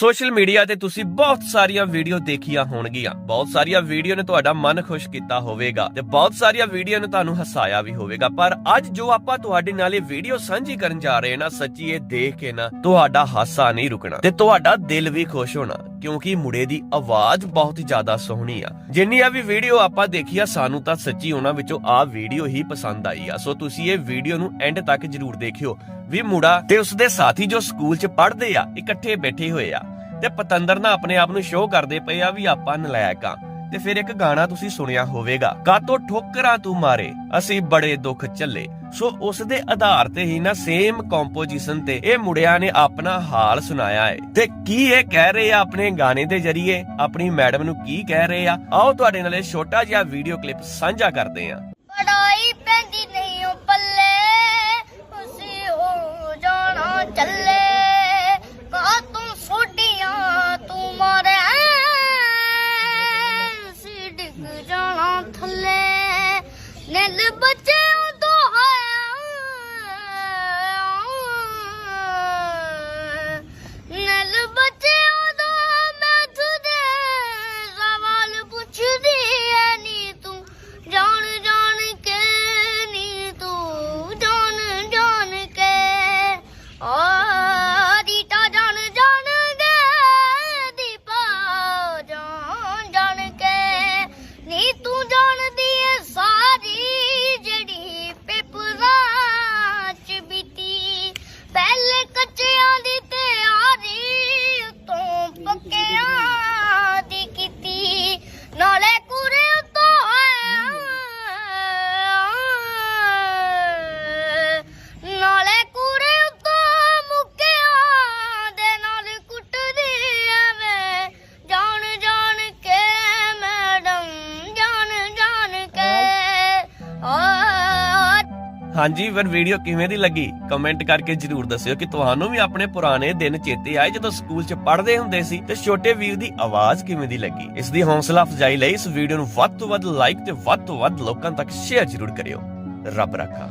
Social media ਤੇ ਤੁਸੀਂ ਬਹੁਤ ਸਾਰੀਆਂ ਵੀਡੀਓ ਦੇਖੀਆਂ ਹੋਣਗੀਆਂ। ਬਹੁਤ ਸਾਰੀਆਂ ਵੀਡੀਓ ਨੇ ਤੁਹਾਡਾ ਮਨ ਖੁਸ਼ ਕੀਤਾ ਹੋਵੇਗਾ ਤੇ ਬਹੁਤ ਸਾਰੀਆਂ ਵੀਡੀਓ ਨੇ ਤੁਹਾਨੂੰ ਹਸਾਇਆ ਵੀ ਹੋਵੇਗਾ। ਪਰ ਅੱਜ ਜੋ ਆਪਾਂ ਤੁਹਾਡੇ ਨਾਲ ਇਹ ਵੀਡੀਓ ਸਾਂਝੀ ਕਰਨ ਜਾ ਰਹੇ ਨਾ, ਸੱਚੀ ਇਹ ਦੇਖ ਕੇ ਨਾ ਤੁਹਾਡਾ ਹਾਸਾ ਨਹੀਂ ਰੁਕਣਾ ਤੇ ਤੁਹਾਡਾ ਦਿਲ ਵੀ ਖੁਸ਼ ਹੋਣਾ, ਕਿਉਂਕਿ ਮੁੰਡੇ ਦੀ ਆਵਾਜ਼ ਬਹੁਤ ਜ਼ਿਆਦਾ ਸੋਹਣੀ ਆ। ਜਿੰਨੀ ਆ ਵੀ ਵੀਡੀਓ ਆਪਾਂ ਦੇਖੀ ਆ ਸਾਨੂੰ ਤਾਂ ਸੱਚੀ ਉਹਨਾਂ ਵਿੱਚੋਂ ਆ ਵੀਡੀਓ ਹੀ ਪਸੰਦ ਆਈ ਆ। ਸੋ ਤੁਸੀਂ ਇਹ ਵੀਡੀਓ ਨੂੰ ਐਂਡ ਤੱਕ ਜਰੂਰ ਦੇਖਿਓ। ਵੀ ਮੁੰਡਾ ਤੇ ਉਸਦੇ ਸਾਥੀ ਜੋ ਸਕੂਲ 'ਚ ਪੜ੍ਹਦੇ ਆ, ਇਕੱਠੇ ਬੈਠੇ ਹੋਏ ਆ। ਤੇ ਪਤੰਦਰ ਨਾ ਆਪਣੇ ਆਪ ਨੂੰ ਸ਼ੋਅ ਕਰਦੇ ਪਏ ਆ ਵੀ ਆਪਾਂ ਨਲਾਇਕ ਆ। ਤੇ ਫਿਰ ਇੱਕ ਗਾਣਾ ਤੁਸੀਂ ਸੁਣਿਆ ਹੋਵੇਗਾ, ਕਾਤੋਂ ਠੋਕਰਾਂ ਤੂੰ ਮਾਰੇ, ਅਸੀਂ ਬੜੇ ਦੁੱਖ ਝੱਲੇ। ਸੋ ਉਸ ਦੇ ਆਧਾਰ ਤੇ ਹੀ ਨਾ ਸੇਮ ਕੰਪੋਜੀਸ਼ਨ ਤੇ ਇਹ ਮੁੰਡਿਆਂ ਨੇ ਆਪਣਾ ਹਾਲ ਸੁਣਾਇਆ ਹੈ ਤੇ ਕੀ ਇਹ ਕਹਿ ਰਹੇ ਆ ਆਪਣੇ ਗਾਣੇ ਦੇ ਜ਼ਰੀਏ? ਆਪਣੀ ਮੈਡਮ ਨੂੰ ਕੀ ਕਹਿ ਰਹੇ ਆ? ਆਓ ਤੁਹਾਡੇ ਨਾਲ ਇਹ ਛੋਟਾ ਜਿਹਾ ਵੀਡੀਓ ਕਲਿੱਪ ਸਾਂਝਾ ਕਰਦੇ ਆ ਪੜਾਈ ਪੈਂਦੀ ਨਹੀਂ ਨਿਲ ਹਾਂਜੀ, ਫਿਰ ਵੀਡੀਓ ਕਿਵੇਂ ਦੀ ਲੱਗੀ? ਕਮੈਂਟ ਕਰਕੇ ਜਰੂਰ ਦੱਸਿਓ ਕਿ ਤੁਹਾਨੂੰ ਵੀ ਆਪਣੇ ਪੁਰਾਣੇ ਦਿਨ ਚੇਤੇ ਆਏ ਜਦੋਂ ਸਕੂਲ 'ਚ ਪੜ੍ਹਦੇ ਹੁੰਦੇ ਸੀ ਤੇ ਛੋਟੇ ਵੀਰ ਦੀ ਆਵਾਜ਼ ਕਿਵੇਂ ਦੀ ਲੱਗੀ? ਇਸ ਦੀ ਹੌਸਲਾ ਅਫਜ਼ਾਈ ਲਈ ਇਸ ਵੀਡੀਓ ਨੂੰ ਵੱਧ ਤੋਂ ਵੱਧ ਲਾਈਕ ਤੇ ਵੱਧ ਤੋਂ ਵੱਧ ਲੋਕਾਂ ਤੱਕ ਸ਼ੇਅਰ ਜਰੂਰ ਕਰਿਓ। ਰੱਬ ਰੱਖਾ।